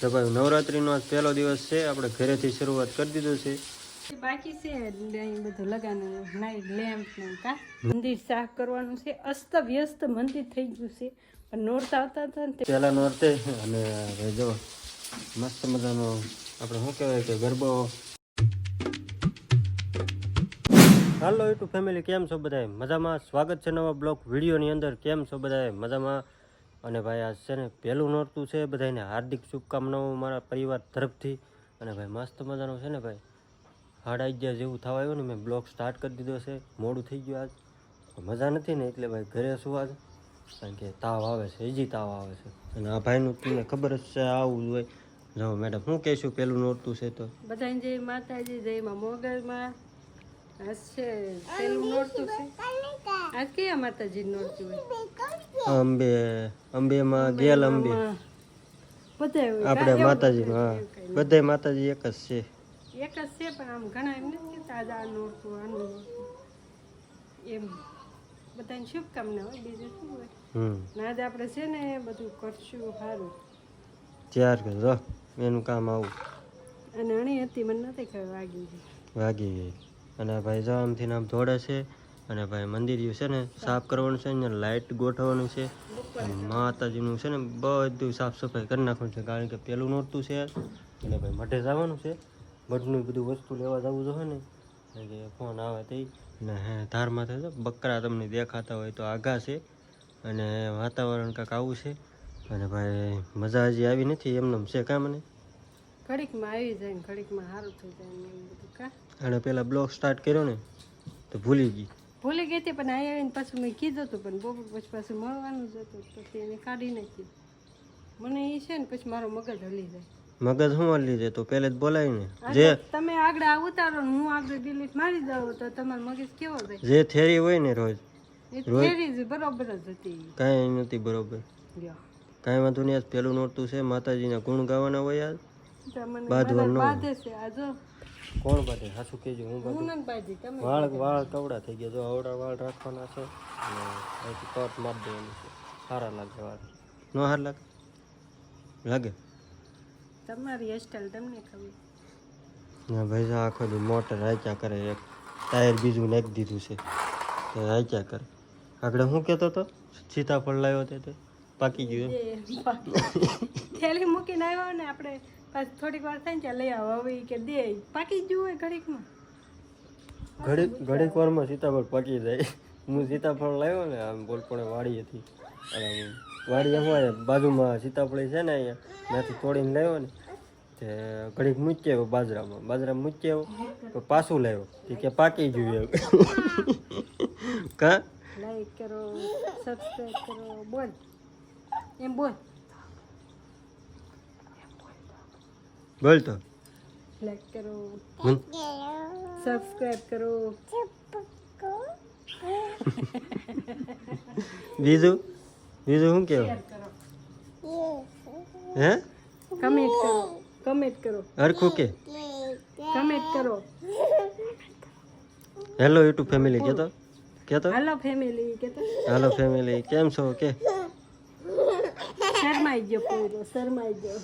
તો ભાઈ નવરાત્રીનો આજ પહેલો દિવસ છે. આપણે ઘરેથી શરૂઆત કરી દીધું છે. બાકી છે બધું લગાવવાનું નાઈટ લેમ્પ ને કા? મંદિર સાફ કરવાનું છે. અસ્ત વ્યસ્ત મંદિર થઈ ગયું છે. પણ નોરતા આવતા હતા ને પહેલાં નોરતે અને જો મસ્ત મજાનો આપણે શું કહેવાય કે ગરબો. હાલો યુટ્યુબ ફેમિલી કેમ છો બધાય? મજામાં? સ્વાગત છે નવા બ્લોગ વિડીયોની અંદર. કેમ છો બધાએ મજામાં? અને ભાઈ આ છે ને પહેલું નોરતું છે બધાને હાર્દિક શુભકામનાઓ મારા પરિવાર તરફથી. અને ભાઈ મસ્ત મજાનું છે ને ભાઈ. સાડા અગિયાર જેવું થવા આવ્યું ને, મેં બ્લોગ સ્ટાર્ટ કરી દીધો છે. મોડું થઈ ગયું આજ. મજા નથી ને, એટલે ભાઈ ઘરે શું આજ. કારણ કે તાવ આવે છે, હજી તાવ આવે છે. અને આ ભાઈનું તમને ખબર જ છે, આવું જ હોય. જાઓ મેડમ હું કહેશું? પહેલું નોરતું છે તો. બધા જય માતાજી, જય માં મોગલમાં. આ છે પેલું નોરતું છે. આ કયા માતાજી નોરતું હોય? અંબે અંબેમાં ગેલ અંબે. બધા આપણે માતાજીનું હા બધાય માતાજી એક જ છે. એક જ છે પણ આમ ઘણા એમ નથી કહેતા આજે આ નોરતું આનું નોરતું. એમ. બધાને શુભકામના હોય બીજું શું હોય? ના ને આજે આપણે છે ને બધું કરશું સારું ત્યાર કે જો એનું કામ આવું. અને અણી હતી મને નથી ખબર વાગી ગઈ. વાગી ગઈ. અને ભાઈ જો આમથી દોડે છે અને ભાઈ મંદિર છે ને સાફ કરવાનું છે ને લાઇટ ગોઠવવાનું છે માતાજીનું છે ને બધું સાફ સફાઈ કરી નાખવાનું છે, કારણ કે પેલું નોરતું છે અને ભાઈ મઢે જવાનું છે. મઢનું બધું વસ્તુ લેવા જવું જોઈએ ને કે ફોન આવે તે ને ધારમાં થાય બકરા તમને દેખાતા હોય તો આઘા છે અને વાતાવરણ કાંઈક આવું છે. અને ભાઈ મજા હજી આવી નથી એમને છે કાં મને? ઘડીકમાં આવી જાય ઘડીકમાં સારું થઈ જાય અને પેલા બ્લોગ સ્ટાર્ટ કર્યો ને તો ભૂલી ગઈ. ભૂલી ગઈ હતી પણ અહીંયા આવીને પાછું મેં કીધું હતું પણ બપોર પછી પાછું મળવાનું જ હતું તો એને કાઢી નાખી મને એ છે ને પછી મારો મગજ હલી જાય. મગજ હું હલી જાય? તો પહેલે જ બોલાય ને. જે તમે આગળ આ ઉતારો ને હું આગળ ડિલીટ મારી દઉં તો તમારો મગજ કેવો જાય? જે થેરી હોય ને રોજ થેરી જ બરોબર જ હતી. કાંઈ નથી બરોબર. કાંઈ વાંધો નહીં આજ પહેલું નોરતું છે માતાજીના ગુણ ગાવાના હોય આજ. બાંધવાનું બધા છે આ જો કોણ બાંધે? સાચું કહેજો હું હું બાંધી વાળ વાળ કવડા થઈ ગયા. જો અવડા વાળ રાખવાના છે અને કટ મારી દેવાનું છે. સારા લાગે વાળ. ન હાર લાગે? લાગે? તમારી હેરસ્ટાઈલ તમને ખબર. ના ભાઈ આખો દી મોટર રાખ્યા કરે એક ટાયર બીજું નાખી દીધું છે તો રાખ્યા કરે. આગળ શું કહેતો હતો? સીતાફળ લાવ્યો તે પાકી ગયું. થેલી મૂકીને આવ્યો ને આપણે પાછું થોડીક વાર થાય ને ત્યાં લઈ આવો. હવે કે દે. પાકી જ હોય ઘડીકમાં. ઘડીક ઘડીક વારમાં સીતાફળ પાકી જાય. હું સીતાફળ લાવ્યો ને આમ બોલપણે વાડી હતી અને વાડી હોય બાજુમાં સીતાફળી છે ને અહીંયા ત્યાંથી તોડીને લાવ્યો ને તે ઘડીક મૂકી આવ્યો બાજરામાં. બાજરા મૂકી આવ્યો તો પાછું લાવ્યો. તે કે પાકી જોઈએ કા? લાઈક કરો સબસ્ક્રાઈબ કરો બોલ. એમ બોલ. બોલ તો લાઈક કરો સબસ્ક્રાઇબ કરો. બીજું? બીજું શું કહેવું હે? કમેન્ટ કરો. કમેન્ટ કરો. હરખું કે? કમેન્ટ કરો. હેલો યુટ્યુબ ફેમિલી કહેતો કહેતો હેલો ફેમિલી કહેતો હેલો ફેમિલી કેમ છો? કે? શરમાઈ ગયો પૂરો શરમાઈ ગયો.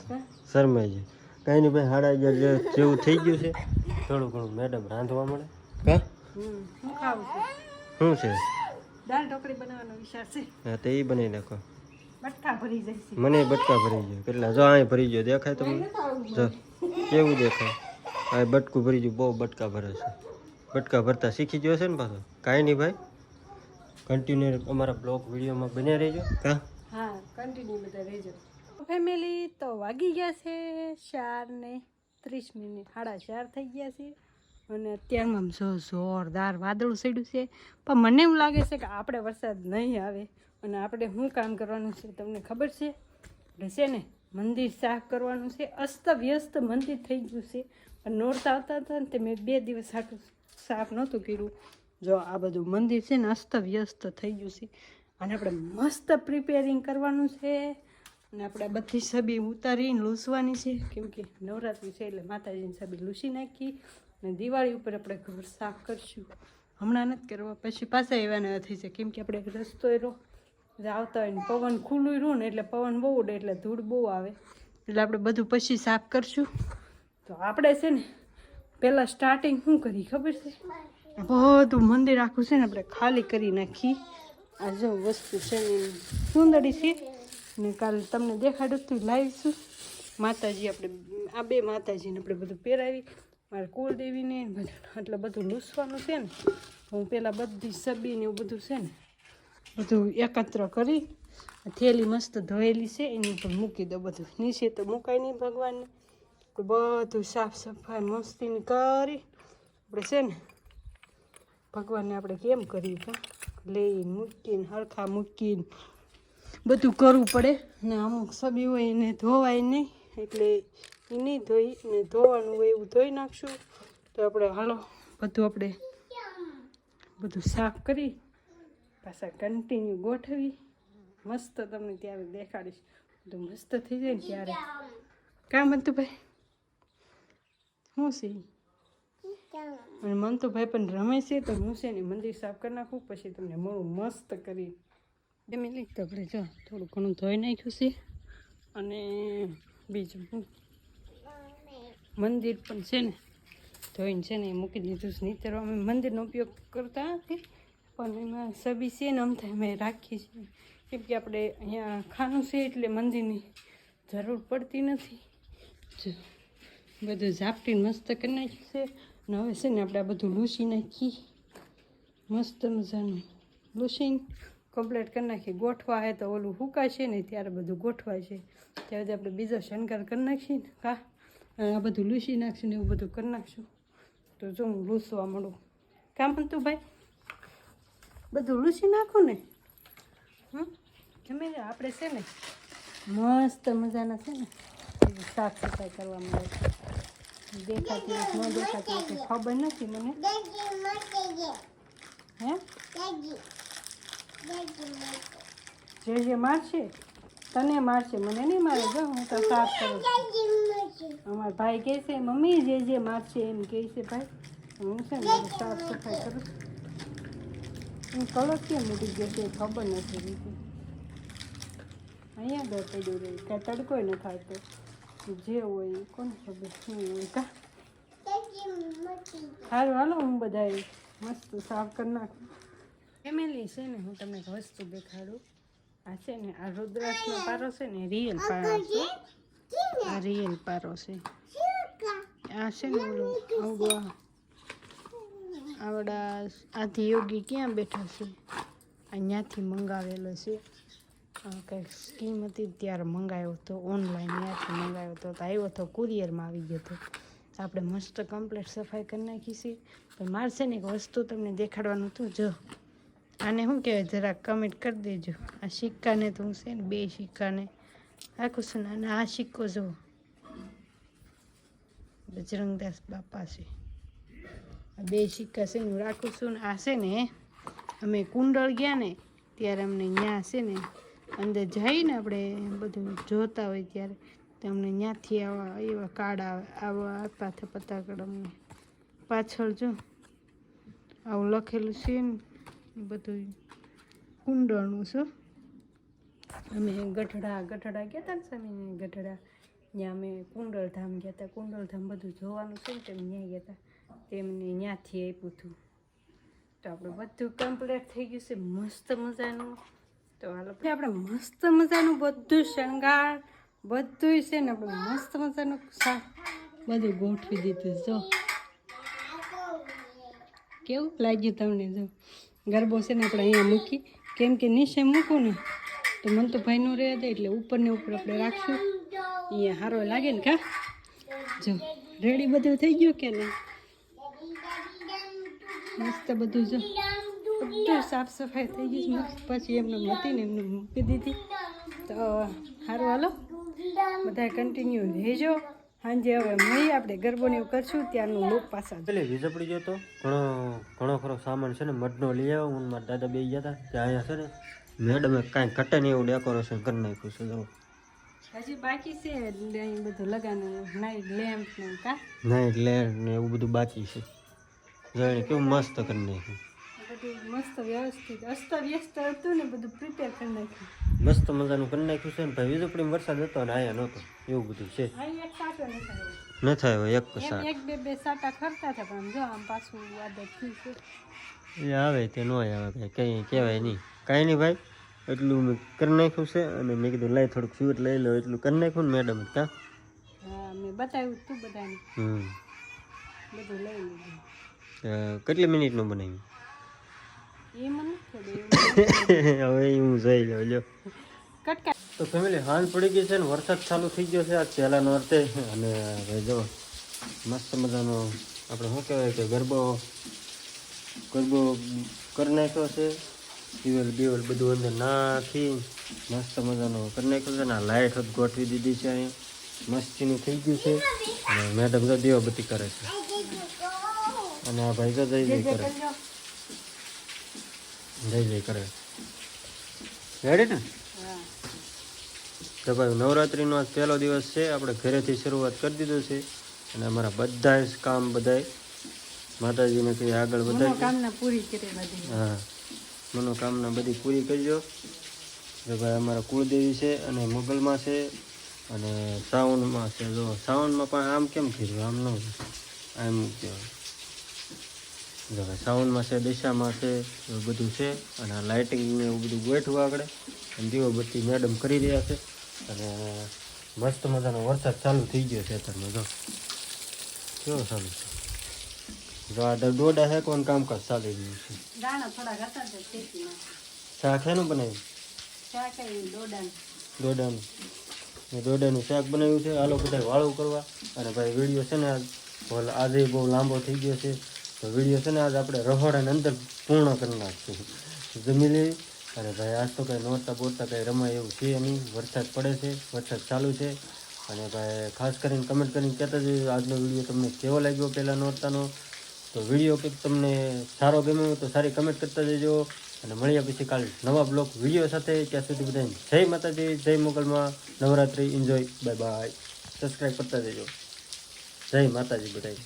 શરમાઈ જાય કાંઈ નહીં ભાઈ સાડા અગિયાર જેવું થઈ ગયું છે. થોડું ઘણું મેડમ રાંધવા મળે. કા? શું છે? દાળ ઢોકળી બનાવવાનો વિચાર છે. હા તો એ બનાવી નાખો. મને બટકા ભરી ગયો. કેટલા? જો અહીં ભરી ગયો. દેખાય તમને? જો કેવું દેખાય? આ બટકું ભરી ગયું. બહુ બટકા ભરે છે. બટકા ભરતા શીખી ગયો છે ને પાછો? કાંઈ નહીં ભાઈ. કન્ટિન્યુ અમારા બ્લોગ વિડીયોમાં બન્યા રહેજો. કા? હા કન્ટિન્યુ બધા રહેજો. ફેમિલી તો વાગી ગયા છે ચાર ને ત્રીસ મિનિટ, સાડા ચાર થઈ ગયા છે. અને અત્યારમાં આમ જો જોરદાર વાદળું સડ્યું છે. પણ મને એવું લાગે છે કે આપણે વરસાદ નહીં આવે અને આપણે શું કામ કરવાનું છે તમને ખબર છે? રહેશે ને, મંદિર સાફ કરવાનું છે. અસ્ત વ્યસ્ત મંદિર થઈ ગયું છે. પણ નોરતા આવતા હતા ને તે મેં બે દિવસ સાટું સાફ નહોતું કર્યું. જો આ બધું મંદિર છે ને અસ્ત વ્યસ્ત થઈ ગયું છે. અને આપણે મસ્ત પ્રિપેરિંગ કરવાનું છે. અને આપણે બધી સભી ઉતારીને લૂસવાની છે. કેમ કે નવરાત્રિ છે એટલે માતાજીની સભી લૂસી નાખી અને દિવાળી ઉપર આપણે ઘર સાફ કરશું. હમણાં નથી કરવા, પછી પાછા એવાના થઈ છે કેમ કે આપણે રસ્તો એરો આવતા હોય ને પવન ખુલ્લું રહ્યું ને એટલે પવન બહુ ઉડે એટલે ધૂળ બહુ આવે. એટલે આપણે બધું પછી સાફ કરશું. તો આપણે છે ને પહેલાં સ્ટાર્ટિંગ શું કરી ખબર છે? બધું મંદિર આખું છે ને આપણે ખાલી કરી નાખી. આ જો વસ્તુ છે સુંદરી છે. ને કાલે તમને દેખાડતું તું લાવીશું. માતાજી આપણે, આ બે માતાજીને આપણે બધું પહેરાવી. મારે કુળદેવીને બધું, એટલે બધું લૂસવાનું છે ને. હું પહેલાં બધી સબીને એવું બધું છે ને, બધું એકત્ર કરી, થેલી મસ્ત ધોયેલી છે, એની ઉપર મૂકી દો બધું. નીચે તો મુકાય નહીં ભગવાનને. બધું સાફ સફાઈ મસ્તીની કરી. આપણે છે ને, ભગવાનને આપણે કેમ કરીએ લઈને મૂકીને, હરખા મૂકીને બધું કરવું પડે. ને અમુક સબી હોય એને ધોવાય નહીં, એટલે એ નહીં ધોઈ ને ધોવાનું હોય એવું ધોઈ નાખશું. તો આપણે હાલો, બધું આપણે બધું સાફ કરી, પાછા કન્ટિન્યુ ગોઠવી. મસ્ત તમને ત્યારે દેખાડીશ. બધું મસ્ત થઈ જાય ને ત્યારે. કામ હતું ભાઈ શું છે? અને મન તો ભાઈ પણ રમે છે, તો હું છે ને મંદિર સાફ કરી નાખું, પછી તમને મળું મસ્ત કરી. ફેમિલી તો આપણે જો, થોડું ઘણું ધોઈ નાખ્યું છે. અને બીજું મંદિર પણ છે ને, ધોઈને છે ને એ મૂકી દીધું છે. નહીં અમે મંદિરનો ઉપયોગ કરતા નથી, પણ એમાં સબી છે ને, અમથા અમે રાખીએ છીએ. કેમ કે આપણે અહીંયા ખાનું છે એટલે મંદિરની જરૂર પડતી નથી. બધું ઝાપટીને મસ્ત કરી નાખ્યું છે. ને હવે છે ને આપણે આ બધું લૂસી નાખી મસ્ત મજાનું લૂસીને કમ્પ્લીટ કરી નાખીએ. ગોઠવા હે તો ઓલું હુકાશે ને ત્યારે બધું ગોઠવાશે છે. ત્યારે આપણે બીજો શણગાર કરી નાખીએ ને કા? આ બધું લૂસી નાખશું ને એવું બધું કરી નાખશું. તો જો હું લૂસવા મળું કામ હતું ભાઈ? બધું લૂસી નાખું ને? હમ? ગમે આપણે છે ને મસ્ત મજાના છે ને સાફ સફાઈ કરવા મળે દેખાતી હોય કે ન દેખાતી હોય કે ખબર નથી મને. હે? જે જે મારશે, તને મારશે, મને નહીં મારે. જો, હું તો સાફ કરું અમારા ભાઈ કહે છે, મમ્મી, જે જે મારશે એમ કહે છે ભાઈ. હું છે ને સાફ સફાઈ કરું હું કલર કેમ મૂકી ગયો છે ખબર નથી બીજી. અહીંયા ઘર પડ્યું રહી ક્યાં તડકો ન થાય તો. જે હોય એ, કોને ખબર શું હોય. કા. સારું હાલો, હું બધા મસ્ત સાફ કરી નાખું. ફેમિલી છે ને હું તમને એક વસ્તુ દેખાડું. આ છે ને આ રુદ્રાક્ષનો પારો છે ને રિયલ પારો છે. આ રિયલ પારો છે. આ છે ને ઓલું આવડા આથી યોગી ક્યાં બેઠા છે? અહીંયાથી મંગાવેલો છે. કંઈક સ્કીમ હતી ત્યારે મંગાવ્યો હતો ઓનલાઈન ત્યાંથી મંગાવ્યો હતો તો આવ્યો હતો કુરિયરમાં આવી ગયો હતો તો આપણે મસ્ત કમ્પ્લીટ સફાઈ કરી નાખી છે. પણ મારે છે ને એક વસ્તુ તમને દેખાડવાનું હતું જો. આને શું કહેવાય? જરા કમેન્ટ કરી દેજો. આ સિક્કાને તો હું છે ને બે સિક્કાને આખું છે ને અને આ સિક્કો જો બજરંગદાસ બાપા છે. આ બે સિક્કા છે ને હું રાખું છું ને આ છે ને અમે કુંડળ ગયા ને ત્યારે અમને ત્યાં છે ને અંદર જઈને આપણે બધું જોતા હોય ત્યારે તો અમને ત્યાંથી આવા એવા કાર્ડ આવે આવા આપ્યા થતા અમને પાછળ જો આવું લખેલું છે ને બધું કુંડળનું છે. અમે ગઢડા ગઢડા ગયા હતા ને સ્વામીને ગઢડા. ત્યાં અમે કુંડળધામ ગયા હતા કુંડળધામ બધું જોવાનું છે ને તેમ ત્યાં ગયા હતા તેમને ત્યાંથી આપ્યું હતું. તો આપણે બધું કમ્પ્લીટ થઈ ગયું છે. મસ્ત મજાનું. તો હાલો આપણે મસ્ત મજાનું બધું શણગાર બધું છે ને આપણે મસ્ત મજાનું બધું ગોઠવી દીધું જો. કેવું લાગ્યું તમને? જો. ગરબો છે ને આપણે અહીંયા મૂકી. કેમ કે નીચે મૂકું ને, તો મન તો ભાઈ રહે દે એટલે ઉપર ને ઉપર આપણે રાખશું. અહીંયા સારો લાગે ને કા? જો રેડી બધું થઈ ગયું કે નહીં? મસ્ત બધું જો. બધું સાફ સફાઈ થઈ ગઈ મસ્ત. પછી એમને હતી ને એમને મૂકી દીધી. તો સારું હાલો. બધા કન્ટિન્યુ રહેજો. સાંજે હવે મળીએ આપણે ગરબોને એવું કરશું ત્યારનું લોક પાછા એટલે વીજ પડી ગયો તો ઘણો ઘણો ખરો સામાન છે ને મઢનો લઈ આવ્યો હું મારા દાદા બે ગયા હતા ત્યાં અહીંયા છે ને. મેડમે કાંઈ ઘટે નહીં એવું ડેકોરેશન કરી નાખ્યું છે જો હજી બાકી છે એટલે અહીં બધું લગાવવાનું નાઇટ લેમ્પ ને નાઇટ લેમ્પ ને એવું બધું બાકી છે. જાણે કેવું મસ્ત કરી નાખ્યું. બધું મસ્ત વ્યવસ્થિત અસ્ત હતું ને બધું પ્રિપેર કરી નાખ્યું. મસ્ત મજાનું કરી નાખ્યું છે ને ભાઈ વીજળીમાં વરસાદ હતો ને આયા નહોતો. એવું બધું છે. ન થાય. એક એક બે બે સાટા ખરતા હતા પણ જો આમ પાછું આદત થયું છે. એ આવે તે ન આવે કાંઈ કહેવાય નહીં. કાંઈ નહીં ભાઈ એટલું મેં કરી નાખ્યું છે અને મેં કીધું લઈ થોડુંક સ્વીટ લઈ લો એટલું કરી નાખ્યું ને મેડમ કાં? હા મેં બતાવ્યું તું બધાને. હમ. બધું લઈ લીધું. કેટલી મિનિટનું બનાવ્યું? હવે હું જોઈ લ્યો તો ફેમિલી હાલ પડી ગઈ છે ને વરસાદ ચાલુ થઈ ગયો છે આ પહેલાનો અર્થે. અને જો મસ્ત મજાનો આપણે શું કહેવાય કે ગરબો ગરબો કરી નાખ્યો છે. દિવેલ દિવેલ બધું અંદર નાખી મસ્ત મજાનો કરી નાખ્યો છે ને આ લાઇટ જ ગોઠવી દીધી છે અહીંયા મસ્તીનું થઈ ગયું છે. અને મેડમ તો દીવાબત્તી કરે છે. અને આ ભાઈ તો જય જય કરે કરજો. જય જય કરે. રેડી ને? તો ભાઈ નવરાત્રિનો આજ પહેલો દિવસ છે. આપણે ઘરેથી શરૂઆત કરી દીધો છે. અને અમારા બધા જ કામ બધાય માતાજીને કઈ આગળ વધારી પૂરી કરી હા. મનોકામના બધી પૂરી કરજો. જો ભાઈ અમારા કુળદેવી છે અને મોગલમાં છે અને શ્રાવણમાં છે. જો શ્રાવણમાં પણ આમ કેમ કીધું આમ ન આમ કહેવાય જો સાઉન્ડમાં છે દિશામાં છે એવું બધું છે. અને આ લાઇટિંગ ને એવું બધું ગોઠવું આગળ. અને દીવાબત્તી મેડમ કરી રહ્યા છે. અને મસ્ત મજાનો વરસાદ ચાલુ થઈ ગયો છે અત્યારમાં જો. કેવો ચાલુ છે? જો આ દોડા હેકવાનું કામકાજ ચાલી રહ્યું છે. દાણા થોડા શેકી શાક એનું બનાવ્યું? દોડાનું એ દોડાનું શાક બનાવ્યું છે. આલો બધા વાળું કરવા. અને ભાઈ વીડિયો છે ને આજે બહુ લાંબો થઈ ગયો છે. તો વીડિયો છે ને આજ આપણે રહોડાની અંદર પૂર્ણ કરી નાખશું. જમી લઈ અને ભાઈ, આજ તો કંઈ નોરતા બોરતા કંઈ રમાય એવું છે નહીં. વરસાદ પડે છે. વરસાદ ચાલુ છે. અને ભાઈ, ખાસ કરીને કમેન્ટ કરીને કહેતા જ આજનો વીડિયો તમને કેવો લાગ્યો પહેલાં નોરતાનો? તો વીડિયો કંઈક તમને સારો ગમ્યો તો સારી કમેન્ટ કરતા જજો. અને મળ્યા પછી કાલે નવા બ્લોગ વીડિયો સાથે. ત્યાં સુધી બધાને જય માતાજી, જય મોગલમાં. Navratri enjoy bye bye subscribe કરતા જજો. જય માતાજી બધાય.